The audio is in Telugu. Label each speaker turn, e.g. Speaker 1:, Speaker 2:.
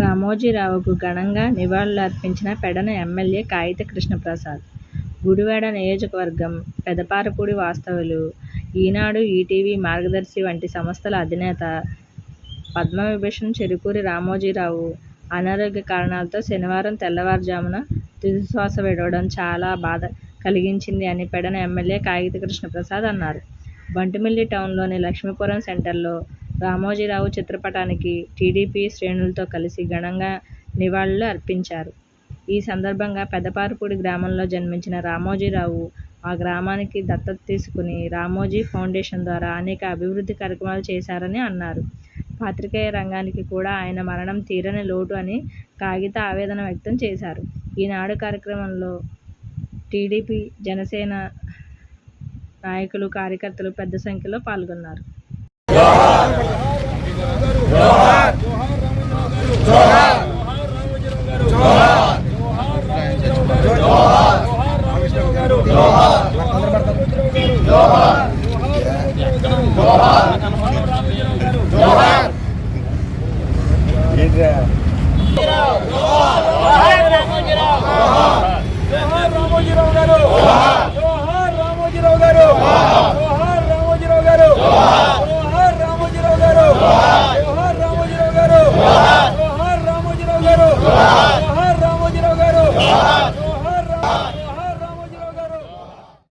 Speaker 1: రామోజీరావుకు ఘనంగా నివాళులర్పించిన పెడన ఎమ్మెల్యే కాగిత కృష్ణప్రసాద్. గుడివాడ నియోజకవర్గం పెదపారపూడి వాస్తవులు ఈనాడు, ఈటీవీ, మార్గదర్శి వంటి సంస్థల అధినేత పద్మవిభూషణ్ చెరుకూరి రామోజీరావు అనారోగ్య కారణాలతో శనివారం తెల్లవారుజామున తుదిశ్వాస విడవడం చాలా బాధ కలిగించింది అని పెడన ఎమ్మెల్యే కాగిత కృష్ణప్రసాద్ అన్నారు. బంటుమిల్లి టౌన్లోని లక్ష్మీపురం సెంటర్లో రామోజీరావు చిత్రపటానికి టీడీపీ శ్రేణులతో కలిసి ఘనంగా నివాళులు అర్పించారు. ఈ సందర్భంగా పెదపారపూడి గ్రామంలో జన్మించిన రామోజీరావు ఆ గ్రామానికి దత్తత తీసుకుని రామోజీ ఫౌండేషన్ ద్వారా అనేక అభివృద్ధి కార్యక్రమాలు చేశారని అన్నారు. పాత్రికేయ రంగానికి కూడా ఆయన మరణం తీరని లోటు అని కాగిత ఆవేదన వ్యక్తం చేశారు. ఈనాడు కార్యక్రమంలో టీడీపీ, జనసేన నాయకులు, కార్యకర్తలు పెద్ద సంఖ్యలో పాల్గొన్నారు.
Speaker 2: జోహార్!